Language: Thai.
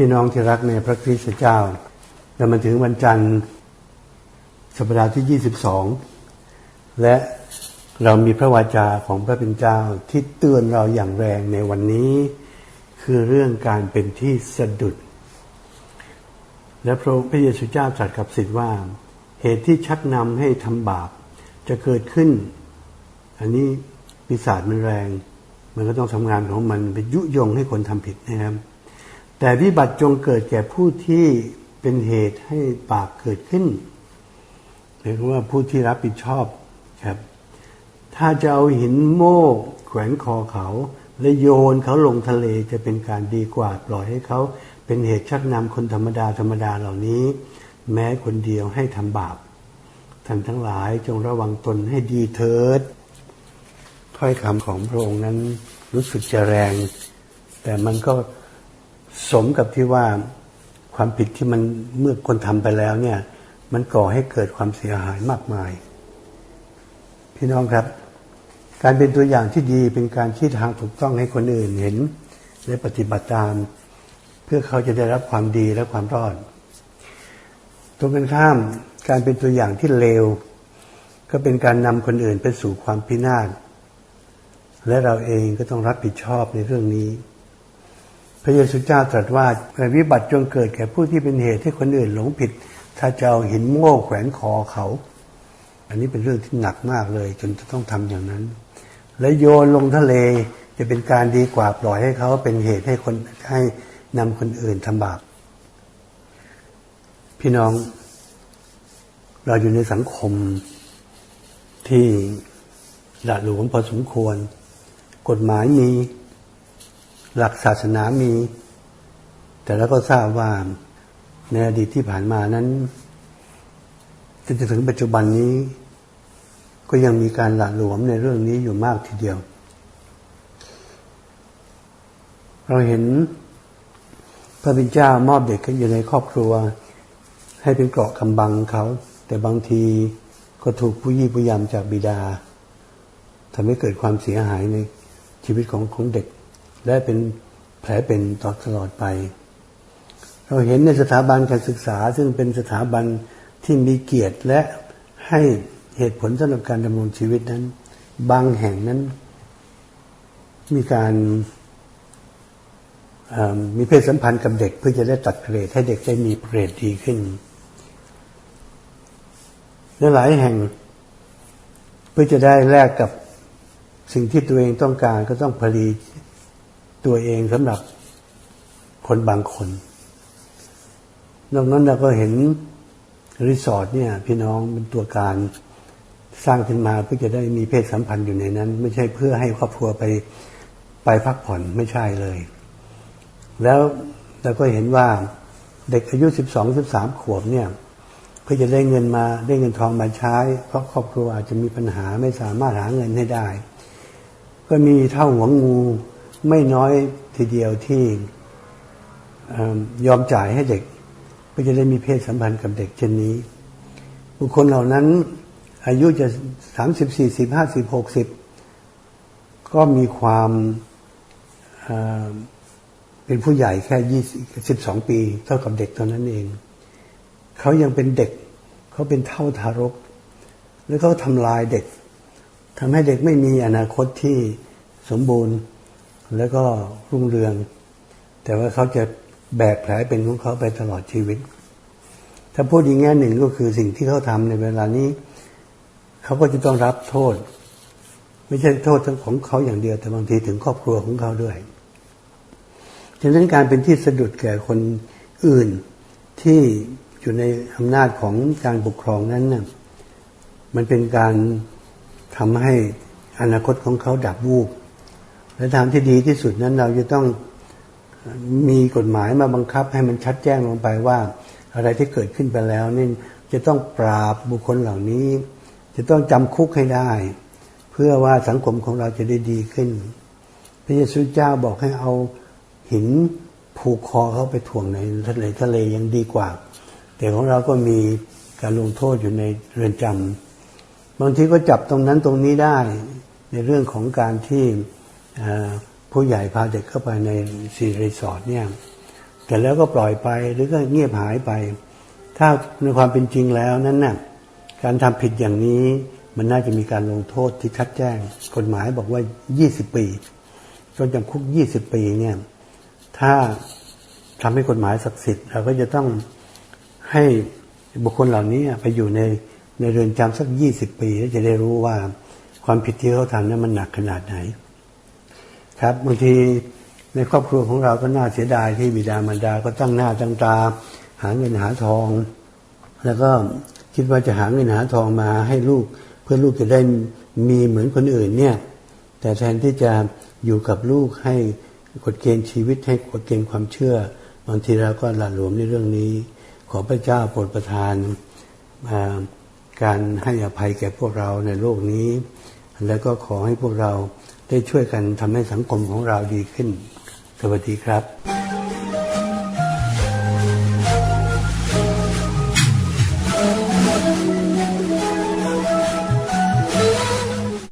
พี่น้องที่รักในพระคริสต์เจ้าเรามาถึงวันจันทร์สัปดาห์ที่ 22 และเรามีพระวาจาของพระเป็นเจ้าที่เตือนเราอย่างแรงในวันนี้ คือเรื่องการเป็นที่สะดุด และพระพระเยซูเจ้าตรัสกับสิทธิ์ว่า เหตุที่ชักนำให้ทำบาปจะเกิดขึ้น อันนี้ปีศาจมันแรง มันก็ต้องทำงานของมันไปยุยงให้คนทำผิดนะครับ แต่วิบัติจงเกิดแก่ผู้ที่เป็นเหตุให้บาปเกิดขึ้นหรือว่าผู้ที่รับผิดชอบครับ ถ้าจะเอาหินโม่แขวนคอเขา และโยนเขาลงทะเลจะเป็นการดีกว่าปล่อยให้เขาเป็นเหตุชักนำคนธรรมดาธรรมดาเหล่านี้ แม้คนเดียวให้ทำบาปท่านทั้งหลายจงระวังตนให้ดีเถิดถ้อยคำของพระองค์นั้นรู้สึกจะแรง แต่มันก็ สมกับที่ว่าความผิดที่มันเมื่อคนทำไปแล้วเนี่ย มันก่อให้เกิดความเสียหายมากมาย พี่น้องครับ การเป็นตัวอย่างที่ดีเป็นการชี้ทางถูกต้องให้คนอื่นเห็น และปฏิบัติตาม เพื่อเขาจะได้รับความดีและความรอดตรงกันข้ามการเป็นตัวอย่างที่เลว ก็เป็นการนำคนอื่นไปสู่ความพินาศและเราเองก็ต้องรับผิดชอบในเรื่องนี้ พระเยซูเจ้าตรัสว่าวิบัติจงเกิดแก่ผู้ที่เป็นเหตุให้คนอื่นหลงผิด ถ้าจะเอาหินโม่แขวนคอเขา อันนี้เป็นเรื่องที่หนักมากเลย จนจะต้องทำอย่างนั้น และโยนลงทะเลจะเป็นการดีกว่าปล่อยให้เขาเป็นเหตุให้คนให้นำคนอื่นทำบาปพี่น้อง เราอยู่ในสังคมที่หละหลวมพอสมควร กฎหมายมี หลักศาสนามี แต่แล้วก็ทราบว่าในอดีตที่ผ่านมานั้นจนถึงปัจจุบันนี้ ก็ยังมีการหละหลวมในเรื่องนี้อยู่มากทีเดียว เราเห็นพระบิดเจ้ามอบเด็กอยู่ในครอบครัว ให้เป็นเกราะกำบังเขา แต่บางทีก็ถูกผู้ยี่ผู้ยำจากบิดาทำให้เกิดความเสียหายในชีวิตของของเด็ก และเป็นแผลเป็นต่อตลอดไป เราเห็นในสถาบันการศึกษา ซึ่งเป็นสถาบันที่มีเกียรติและให้เหตุผลสำหรับการดำรงชีวิตนั้น บางแห่งนั้น มีการมีเพศสัมพันธ์กับเด็กเพื่อจะได้ตัดเกรดให้เด็กได้มีเกรดดีขึ้นในหลายแห่ง เพื่อจะได้แลกกับสิ่งที่ตัวเองต้องการก็ต้องผลิต ตัวเองสำหรับคนบางคน นอกนั้นเราก็เห็นรีสอร์ทเนี่ย พี่น้องเป็นตัวการสร้างขึ้นมาเพื่อจะได้มีเพศสัมพันธ์อยู่ในนั้น ไม่ใช่เพื่อให้ครอบครัวไปไปพักผ่อนไม่ใช่เลย แล้วเราก็เห็นว่าเด็กอายุสิบสองสิบสามขวบเนี่ยเพื่อจะได้เงินมาได้เงินทองมาใช้ เพราะครอบครัวอาจจะมีปัญหาไม่สามารถหาเงินให้ได้ ก็มีเท่าหัวงู ไม่น้อยทีเดียวที่ยอมจ่ายให้เด็กเพื่อจะได้มีเพศสัมพันธ์กับเด็กเช่นนี้ บุคคลเหล่านั้น อายุจะสามสิบสี่สิบห้าสิบหกสิบก็มีความเป็นผู้ใหญ่แค่ยี่สิบสองปี เท่ากับเด็กตอนนั้นเอง เขายังเป็นเด็ก เขาเป็นเท่าทารก แล้วเขาทำลายเด็กทำให้เด็กไม่มีอนาคตที่สมบูรณ์ แล้วก็รุ่งเรือง แต่ว่าเขาจะแบกแผลเป็นของเขาไปตลอดชีวิต ถ้าพูดอีกแง่หนึ่งก็คือสิ่งที่เขาทำในเวลานี้เขาก็จะต้องรับโทษ ไม่ใช่โทษทั้งของเขาอย่างเดียว แต่บางทีถึงครอบครัวของเขาด้วยฉะนั้นการเป็นที่สะดุดแก่คนอื่นที่อยู่ในอำนาจของการปกครองนั้นน่ะมันเป็นการทำให้อนาคตของเขาดับวูบ และทางที่ดีที่สุดนั้นเราจะต้องมีกฎหมายมาบังคับให้มันชัดแจ้งลงไปว่า อะไรที่เกิดขึ้นไปแล้วนี่จะต้องปราบบุคคลเหล่านี้ จะต้องจำคุกให้ได้ เพื่อว่าสังคมของเราจะได้ดีขึ้น พระเยซูเจ้าบอกให้เอาหินผูกคอเขาไปถ่วงในทะเลทะเลยังดีกว่า แต่ของเราก็มีการลงโทษอยู่ในเรือนจำบางทีก็จับตรงนั้นตรงนี้ได้ ในเรื่องของการที่ ผู้ใหญ่พาเด็กเข้าไปในซีรีสอร์ทเนี่ยแต่แล้วก็ปล่อยไปหรือก็เงียบหายไป ถ้าในความเป็นจริงแล้วนั้นน่ะการทำผิดอย่างนี้มันน่าจะมีการลงโทษที่ชัดแจ้ง กฎหมายบอกว่า 20 ปีจนจำคุก 20 ปีเนี่ยถ้าทำให้กฎหมายศักดิ์สิทธิ์เราก็จะต้องให้บุคคลเหล่านี้ไปอยู่ในในเรือนจำสัก 20 ปี แล้วจะได้รู้ว่าความผิดที่เขาทำนั้นมันหนักขนาดไหน ครับบางทีในครอบครัวของเราก็น่าเสียดายที่บิดามารดาก็ตั้งหน้าตั้งตา หาเงินหาทอง แล้วก็คิดว่าจะหาเงินหาทองมาให้ลูก เพื่อลูกจะได้มีเหมือนคนอื่นเนี่ย แต่แทนที่จะอยู่กับลูกให้กฎเกณฑ์ชีวิตให้กฎเกณฑ์ความเชื่อบางทีเราก็หละหลวมในเรื่องนี้ ขอพระเจ้าโปรดประทานาการให้อภัยแก่พวกเราในโลกนี้ แล้วก็ขอให้พวกเรา ได้ช่วยกันทำให้สังคมของเราดีขึ้น สวัสดีครับ